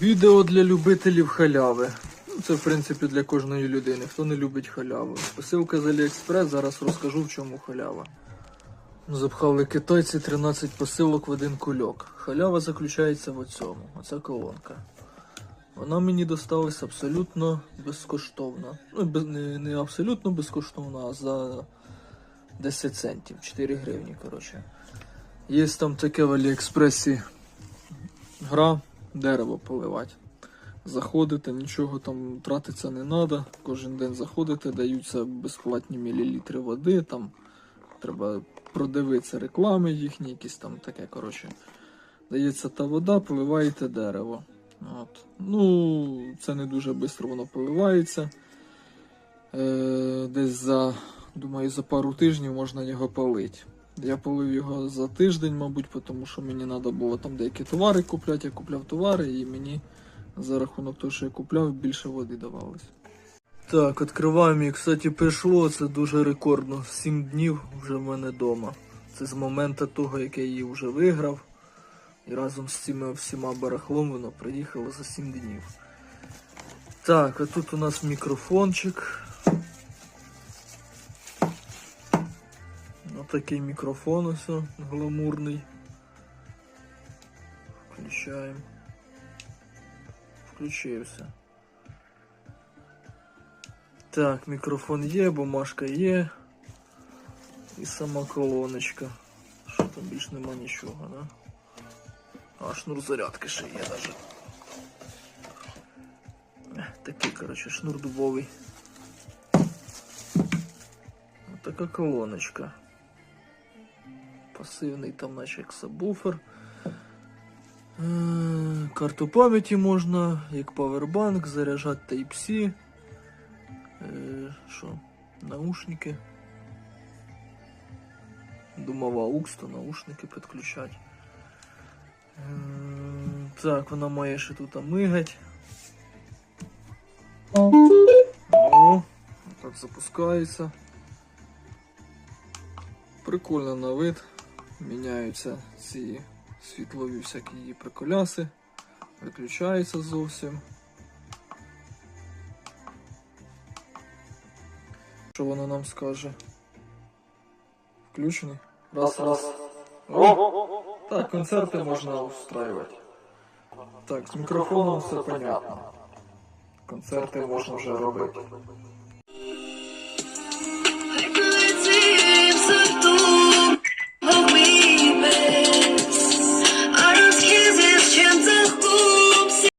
Відео для любителів халяви. Ну, Це, в принципі, для кожної людини, хто не любить халяву. Посилка з Аліекспрес, зараз розкажу, в чому халява. Запхали китайці 13 посилок в один кульок. Халява заключається в цьому. Оця колонка. Вона мені досталась абсолютно безкоштовно. Ну, не, не абсолютно безкоштовно, а за 10 центів, 4 гривні, коротше. Є там таке в Аліекспресі гра дерево поливати. Заходите, нічого там тратиться не треба. Кожен день заходите, даються безплатні мілілітри води. Там треба продивитися реклами їхні, якісь там таке. коротше. Дається та вода, поливаєте дерево. От. Ну, це не дуже швидко воно поливається. Е, десь за, думаю, за пару тижнів можна його полити. Я полив його за тиждень, мабуть, тому що мені треба було там деякі товари купляти. Я купляв товари і мені за рахунок того, що я купляв, більше води давалось. Так, відкриваємо і, кстати, прийшло, це дуже рекордно. 7 днів вже в мене вдома. Це з моменту того, як я її вже виграв. І разом з цими всіма барахлом воно приїхало за 7 днів. Так, а тут у нас мікрофончик. Отакий мікрофон ось гламурний. Включаємо. Включився. Так, мікрофон є, бумажка є. І сама колоночка. Що там більш нема нічого, да? А, шнур зарядки ще є навіть. Такий, коротше, шнур дубовий. Така колоночка. Пасивний там наче як сабвуфер. Е, Карту пам'яті можна, як павербанк, заряджати Type-C. Що? Наушники. Думав AUX, то наушники підключати. Е, Так, вона має ще тут мигать. О, так запускається. Прикольно на вид. Міняються ці світлові всякі її приколяси. Виключається зовсім. Що воно нам скаже? Включений? Раз, раз. О! Так, концерти можна устраювати. Так, з мікрофоном все понятно. Концерти можна вже робити.